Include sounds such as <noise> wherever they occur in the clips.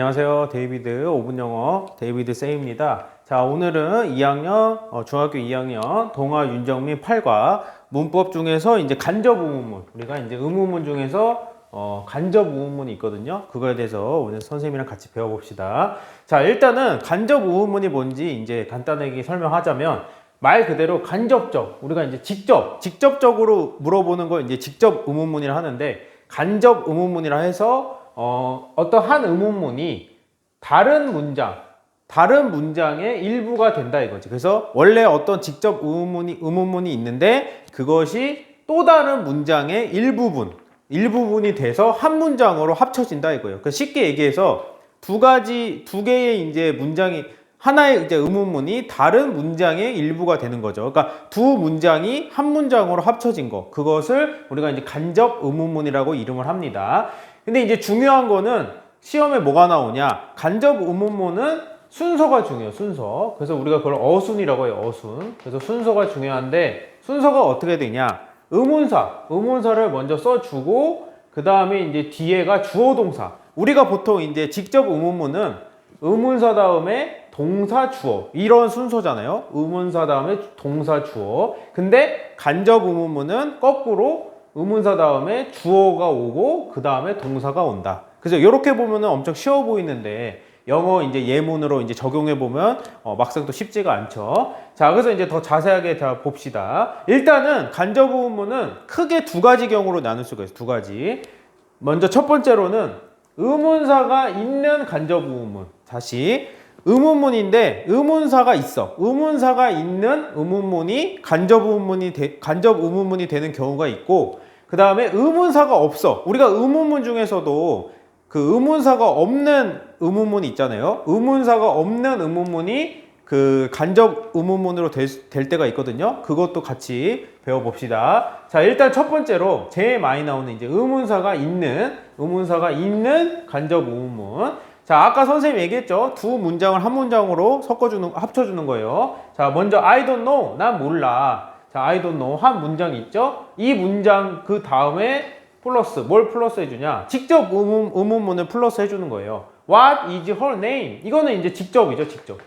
안녕하세요. 데이비드 5분 영어 데이비드 쌤입니다. 자, 오늘은 2학년, 어, 중학교 2학년 동아 윤정민 8과 문법 중에서 이제 간접 의문문, 우리가 이제 의문문 중에서 어, 간접 의문문이 있거든요. 그거에 대해서 오늘 선생님이랑 같이 배워봅시다. 자, 일단은 간접 의문문이 뭔지 이제 간단하게 설명하자면 말 그대로 간접적, 우리가 이제 직접, 직접적으로 물어보는 걸 이제 직접 의문문이라 하는데 간접 의문문이라 해서 어, 어떤 한 의문문이 다른 문장, 다른 문장의 일부가 된다 이거지. 그래서 원래 어떤 직접 의문문이, 의문문이 있는데 그것이 또 다른 문장의 일부분, 일부분이 돼서 한 문장으로 합쳐진다 이거예요. 그래서 쉽게 얘기해서 두 가지, 두 개의 이제 문장이 하나의 이제 의문문이 다른 문장의 일부가 되는 거죠. 그러니까 두 문장이 한 문장으로 합쳐진 거. 그것을 우리가 이제 간접 의문문이라고 이름을 합니다. 근데 이제 중요한 거는 시험에 뭐가 나오냐? 간접 의문문은 순서가 중요해요. 순서. 그래서 우리가 그걸 어순이라고 해요. 어순. 그래서 순서가 중요한데 순서가 어떻게 되냐? 의문사. 의문사를 먼저 써주고 그 다음에 이제 뒤에가 주어 동사. 우리가 보통 이제 직접 의문문은 의문사 다음에 동사 주어 이런 순서잖아요. 의문사 다음에 동사 주어. 근데 간접 의문문은 거꾸로 의문사 다음에 주어가 오고 그 다음에 동사가 온다. 그래서 이렇게 보면은 엄청 쉬워 보이는데 영어 이제 예문으로 이제 적용해 보면 어, 막상 또 쉽지가 않죠. 자, 그래서 이제 더 자세하게 자 봅시다. 일단은 간접 의문문은 크게 두 가지 경우로 나눌 수가 있어요. 두 가지. 먼저 첫 번째로는 의문사가 있는 간접 의문문. 다시 의문문인데 의문사가 있어. 의문사가 있는 의문문이 간접 의문문이 되, 간접 의문문이 되는 경우가 있고 그 다음에 의문사가 없어. 우리가 의문문 중에서도 그 의문사가 없는 의문문이 있잖아요. 의문사가 없는 의문문이 그 간접 의문문으로 될, 될 때가 있거든요. 그것도 같이 배워봅시다. 자, 일단 첫 번째로 제일 많이 나오는 이제 의문사가 있는, 의문사가 있는 간접 의문문. 자, 아까 선생님이 얘기했죠. 두 문장을 한 문장으로 섞어주는, 합쳐주는 거예요. 자, 먼저 I don't know. 난 몰라. 자, I don't know. 한 문장 있죠? 이 문장 그 다음에 플러스, 뭘 플러스 해주냐? 직접 의문, 의문문을 플러스 해주는 거예요. What is her name? 이거는 이제 직접이죠, 직접.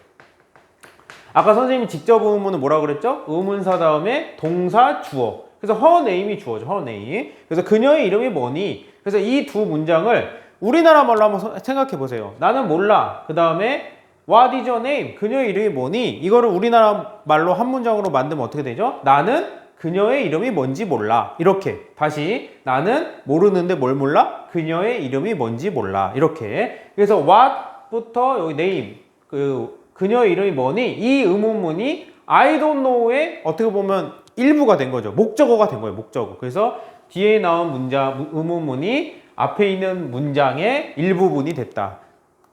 아까 선생님이 직접 의문은 뭐라 그랬죠? 의문사 다음에 동사 주어. 그래서 her name이 주어죠. her name. 그래서 그녀의 이름이 뭐니? 그래서 이 두 문장을 우리나라 말로 한번 생각해 보세요. 나는 몰라. 그 다음에 what is your name? 그녀의 이름이 뭐니? 이거를 우리나라 말로 한 문장으로 만들면 어떻게 되죠? 나는 그녀의 이름이 뭔지 몰라. 이렇게. 다시 나는 모르는데 뭘 몰라? 그녀의 이름이 뭔지 몰라. 이렇게. 그래서 what부터 여기 name 그 그녀의 이름이 뭐니? 이 의문문이 I don't know의 어떻게 보면 일부가 된 거죠. 목적어가 된 거예요. 목적어. 그래서 뒤에 나온 문장 의문문이 앞에 있는 문장의 일부분이 됐다.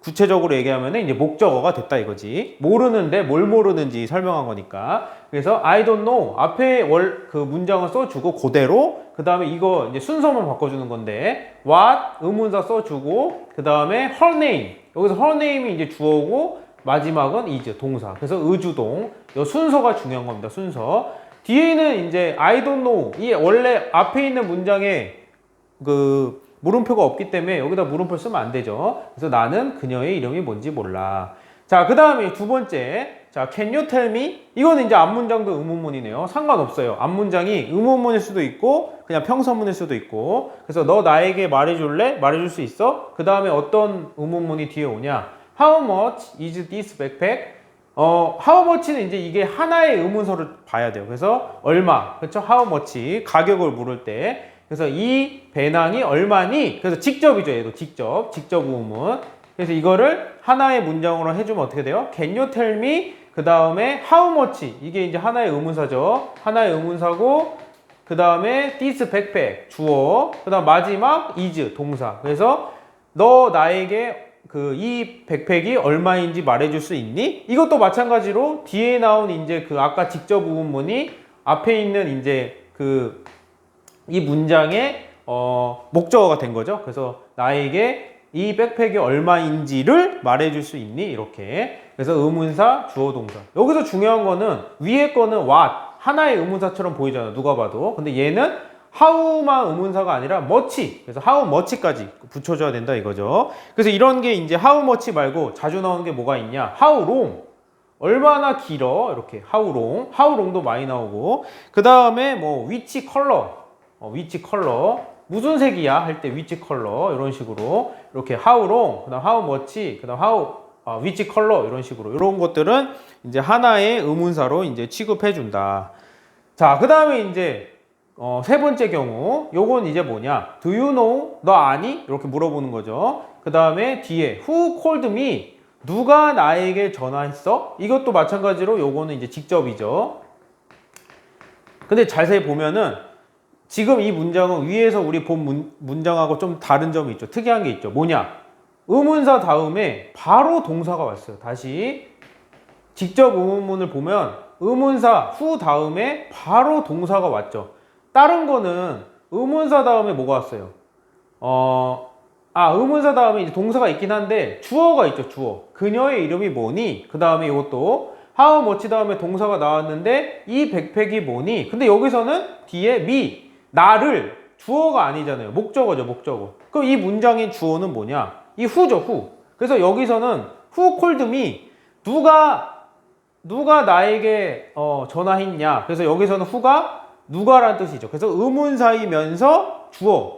구체적으로 얘기하면 이제 목적어가 됐다 이거지. 모르는데 뭘 모르는지 설명한 거니까. 그래서 I don't know 앞에 월 그 문장을 써주고 그대로 그 다음에 이거 이제 순서만 바꿔주는 건데 what 의문사 써주고 그 다음에 her name 여기서 her name이 이제 주어고 마지막은 is 동사. 그래서 의주동. 이 순서가 중요한 겁니다. 순서. 뒤에는 이제 I don't know 이 원래 앞에 있는 문장에 그 물음표가 없기 때문에 여기다 물음표 쓰면 안 되죠. 그래서 나는 그녀의 이름이 뭔지 몰라. 자, 그 다음에 두 번째. 자, can you tell me? 이거는 이제 앞문장도 의문문이네요. 상관없어요. 앞문장이 의문문일 수도 있고, 그냥 평서문일 수도 있고. 그래서 너 나에게 말해줄래? 말해줄 수 있어? 그 다음에 어떤 의문문이 뒤에 오냐? How much is this backpack? 어, much는 이제 이게 하나의 의문서를 봐야 돼요. 그래서 얼마, 그렇죠? Much 가격을 물을 때. 그래서 이 배낭이 얼마니? 그래서 직접이죠. 얘도 직접, 직접 의문. 그래서 이거를 하나의 문장으로 해주면 어떻게 돼요? Can you tell me? 그 다음에 how much 이게 이제 하나의 의문사죠. 하나의 의문사고 그 다음에 this backpack 주어. 그 다음 마지막 is 동사. 그래서 너 나에게 그 이 백팩이 얼마인지 말해줄 수 있니? 이것도 마찬가지로 뒤에 나온 이제 그 아까 직접 의문문이 앞에 있는 이제 그 이 문장의 어 목적어가 된 거죠. 그래서 나에게 이 백팩이 얼마인지를 말해줄 수 있니? 이렇게. 그래서 의문사, 주어, 동사. 여기서 중요한 거는 위에 거는 what 하나의 의문사처럼 보이잖아요. 누가 봐도. 근데 얘는 how만 의문사가 아니라 much. 그래서 how much까지 붙여줘야 된다 이거죠. 그래서 이런 게 이제 how much 말고 자주 나오는 게 뭐가 있냐? how long. 얼마나 길어? 이렇게 how long. how long도 많이 나오고. 그 다음에 뭐 which color. 어, which color. 무슨 색이야? 할 때 which color. 이런 식으로. 이렇게 how long. 그 다음 how much. 그 다음 how 아, which color. 이런 식으로. 이런 것들은 이제 하나의 의문사로 이제 취급해 준다. 자, 그 다음에 이제 어, 세 번째 경우, 요건 이제 뭐냐? Do you know? 너 아니? 이렇게 물어보는 거죠. 그 다음에 뒤에 Who called me? 누가 나에게 전화했어? 이것도 마찬가지로 요거는 이제 직접이죠. 근데 자세히 보면은 지금 이 문장은 위에서 우리 본 문, 문장하고 좀 다른 점이 있죠. 특이한 게 있죠. 뭐냐? 의문사 다음에 바로 동사가 왔어요. 다시 직접 의문문을 보면 의문사 후 다음에 바로 동사가 왔죠. 다른 거는 의문사 다음에 뭐가 왔어요? 어, 아, 의문사 다음에 이제 동사가 있긴 한데 주어가 있죠, 주어. 그녀의 이름이 뭐니? 그 다음에 이것도 how much 다음에 동사가 나왔는데 이 백팩이 뭐니? 근데 여기서는 뒤에 me, 나를 주어가 아니잖아요. 목적어죠, 목적어. 그럼 이 문장의 주어는 뭐냐? 이 who죠, who. 그래서 여기서는 who called me? 누가 누가 나에게 어, 전화했냐? 그래서 여기서는 who가 누가라는 뜻이죠. 그래서 의문사이면서 주어.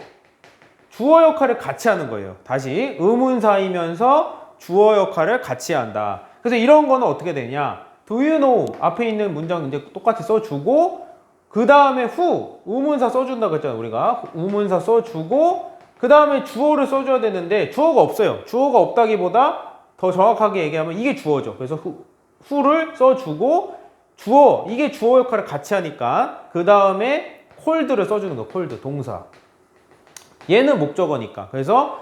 주어 역할을 같이 하는 거예요. 다시 의문사이면서 주어 역할을 같이 한다. 그래서 이런 거는 어떻게 되냐? Do you know 앞에 있는 문장 이제 똑같이 써주고 그 다음에 who 의문사 써준다 그랬잖아요. 우리가 의문사 써주고 그 다음에 주어를 써줘야 되는데 주어가 없어요. 주어가 없다기보다 더 정확하게 얘기하면 이게 주어죠. 그래서 who, who를 써주고 주어 이게 주어 역할을 같이 하니까 그 다음에 cold를 써주는 거 cold 동사. 얘는 목적어니까. 그래서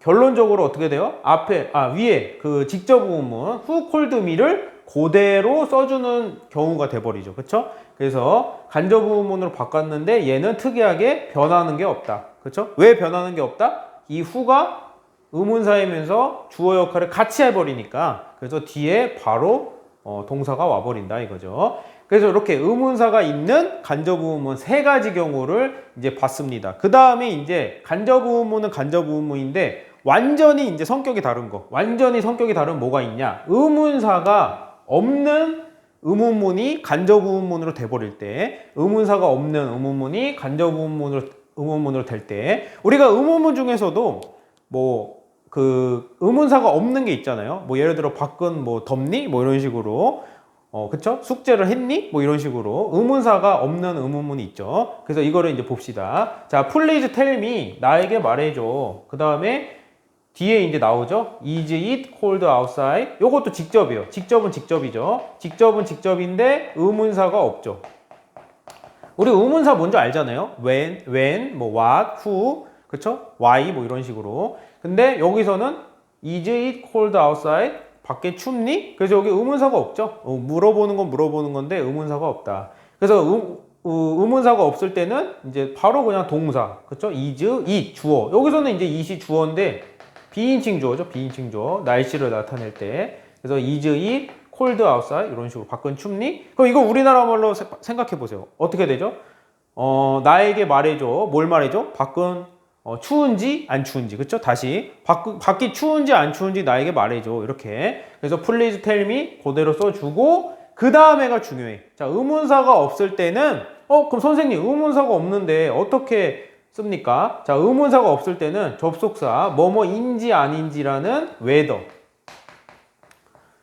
결론적으로 어떻게 돼요? 앞에 아 위에 그 직접 의문문 who called me를 그대로 써주는 경우가 돼버리죠. 그렇죠? 그래서 간접 의문문으로 바꿨는데 얘는 특이하게 변하는 게 없다. 그렇죠? 왜 변하는 게 없다? 이 who가 의문사이면서 주어 역할을 같이 해버리니까 그래서 뒤에 바로 어, 동사가 와버린다 이거죠. 그래서 이렇게 의문사가 있는 간접 의문문 세 가지 경우를 이제 봤습니다. 그 다음에 이제 간접 의문문은 간접 의문문인데 완전히 이제 성격이 다른 거. 완전히 성격이 다른 뭐가 있냐? 의문사가 없는 의문문이 간접 의문문으로 돼버릴 때, 의문사가 없는 의문문이 간접 의문문으로 의문문으로 될 때, 우리가 의문문 중에서도 뭐 그 의문사가 없는 게 있잖아요. 뭐 예를 들어 밖은 뭐 덥니? 뭐 이런 식으로 어, 그쵸? 숙제를 했니? 뭐 이런 식으로 의문사가 없는 의문문이 있죠. 그래서 이거를 이제 봅시다. 자, please tell me. 나에게 말해줘. 그 다음에 뒤에 이제 나오죠. Is it cold outside? 요것도 직접이에요. 직접은 직접이죠. 직접은 직접인데 의문사가 없죠. 우리 의문사 뭔지 알잖아요. when, when, 뭐 what, who, 그쵸? why 뭐 이런 식으로. 근데 여기서는 is it cold outside? 밖에 춥니? 그래서 여기 의문사가 없죠. 어, 물어보는 건 물어보는 건데 의문사가 없다. 그래서 의, 의문사가 없을 때는 이제 바로 그냥 동사, 그렇죠? is, it 주어. 여기서는 이제 it이 주어인데 비인칭 주어죠. 비인칭 주어. 날씨를 나타낼 때. 그래서 is it cold outside 이런 식으로 밖은 춥니? 그럼 이거 우리나라 말로 세- 생각해 보세요. 어떻게 되죠? 어, 나에게 말해줘. 뭘 말해줘? 밖은 어, 추운지 안 추운지 그렇죠? 다시 밖, 밖이 추운지 안 추운지 나에게 말해줘 이렇게 그래서 tell me 그대로 써주고 그 다음에가 중요해 자 의문사가 없을 때는 어 그럼 선생님 의문사가 없는데 어떻게 씁니까? 자 의문사가 없을 때는 접속사 뭐뭐인지 아닌지라는 whether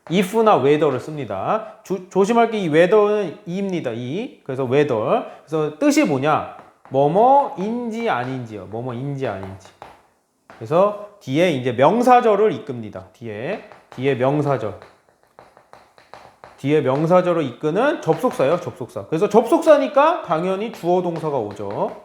if나 whether를 씁니다. 조, 조심할 게 이 whether는 이입니다. 이. 그래서 whether. 그래서 뜻이 뭐냐? 뭐뭐인지 아닌지요. 뭐뭐인지 아닌지. 그래서 뒤에 이제 명사절을 이끕니다. 뒤에 뒤에 명사절. 뒤에 명사절을 이끄는 접속사예요. 접속사. 그래서 접속사니까 당연히 주어 동사가 오죠.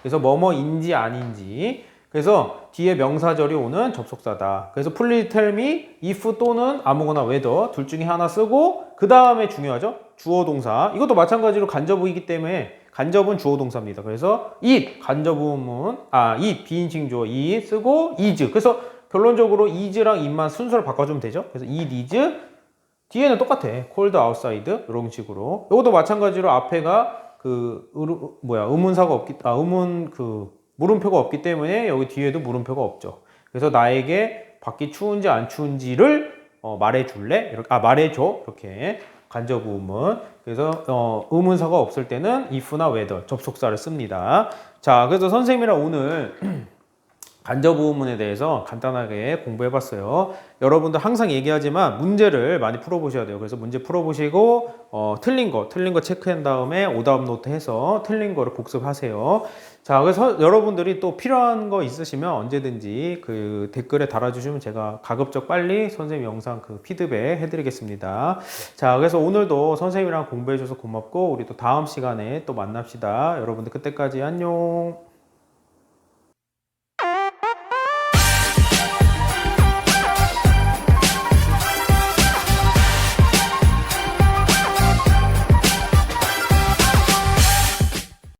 그래서 뭐뭐인지 아닌지. 그래서 뒤에 명사절이 오는 접속사다. 그래서 please tell me if 또는 아무거나 whether 둘 중에 하나 쓰고 그 다음에 중요하죠. 주어 동사. 이것도 마찬가지로 간접이기 때문에 간접은 주어 동사입니다. 그래서 it 간접음은 아 it 비인칭 주어 it 쓰고 is. 그래서 결론적으로 is랑 it만 순서를 바꿔주면 되죠. 그래서 it is 뒤에는 똑같아. cold outside 이런 식으로. 이것도 마찬가지로 앞에가 그 의루- 뭐야 의문사가 없기 아 의문 그 물음표가 없기 때문에 여기 뒤에도 물음표가 없죠. 그래서 나에게 밖이 추운지 안 추운지를 어, 말해줄래? 이렇게 아 말해줘 이렇게 간접 의문. 그래서 어, 의문사가 없을 때는 if나 whether 접속사를 씁니다. 자, 그래서 선생님이랑 오늘 <clears throat> 간접 의문에 대해서 간단하게 공부해봤어요. 여러분들 항상 얘기하지만 문제를 많이 풀어보셔야 돼요. 그래서 문제 풀어보시고 어, 틀린 거, 틀린 거 체크한 다음에 오답 노트 해서 틀린 거를 복습하세요. 자, 그래서 여러분들이 또 필요한 거 있으시면 언제든지 그 댓글에 달아주시면 제가 가급적 빨리 선생님 영상 그 피드백 해드리겠습니다. 자, 그래서 오늘도 선생님이랑 공부해줘서 고맙고 우리 또 다음 시간에 또 만납시다. 여러분들 그때까지 안녕.